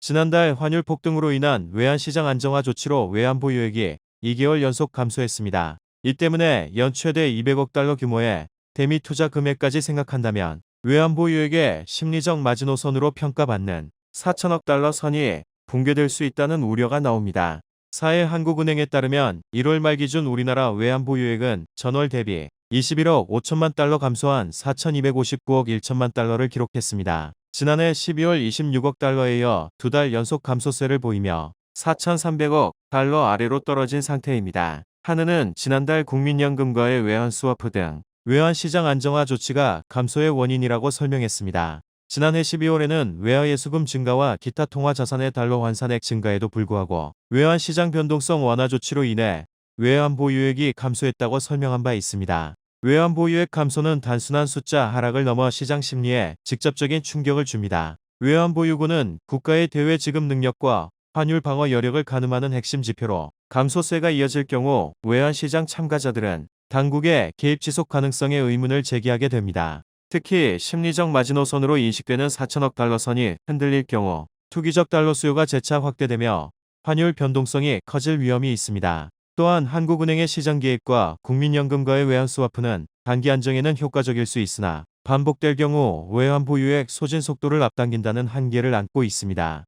지난달 환율 폭등으로 인한 외환시장 안정화 조치로 외환 보유액이 2개월 연속 감소했습니다. 이 때문에 연 최대 200억 달러 규모의 대미 투자 금액까지 생각한다면 외환 보유액의 심리적 마지노선으로 평가받는 4천억 달러 선이 붕괴될 수 있다는 우려가 나옵니다. 사해 한국은행에 따르면 1월 말 기준 우리나라 외환 보유액은 전월 대비 21억 5천만 달러 감소한 4,259억 1천만 달러를 기록했습니다. 지난해 12월 26억 달러에 이어 두 달 연속 감소세를 보이며 4,300억 달러 아래로 떨어진 상태입니다. 한은은 지난달 국민연금과의 외환 스와프 등 외환 시장 안정화 조치가 감소의 원인이라고 설명했습니다. 지난해 12월에는 외화예수금 증가와 기타 통화 자산의 달러 환산액 증가에도 불구하고 외환 시장 변동성 완화 조치로 인해 외환 보유액이 감소했다고 설명한 바 있습니다. 외환 보유액 감소는 단순한 숫자 하락을 넘어 시장 심리에 직접적인 충격을 줍니다. 외환 보유고는 국가의 대외 지급 능력과 환율 방어 여력을 가늠하는 핵심 지표로 감소세가 이어질 경우 외환 시장 참가자들은 당국의 개입 지속 가능성에 의문을 제기하게 됩니다. 특히 심리적 마지노선으로 인식되는 4천억 달러 선이 흔들릴 경우 투기적 달러 수요가 재차 확대되며 환율 변동성이 커질 위험이 있습니다. 또한 한국은행의 시장 개입과 국민연금과의 외환 스와프는 단기 안정에는 효과적일 수 있으나 반복될 경우 외환 보유액 소진 속도를 앞당긴다는 한계를 안고 있습니다.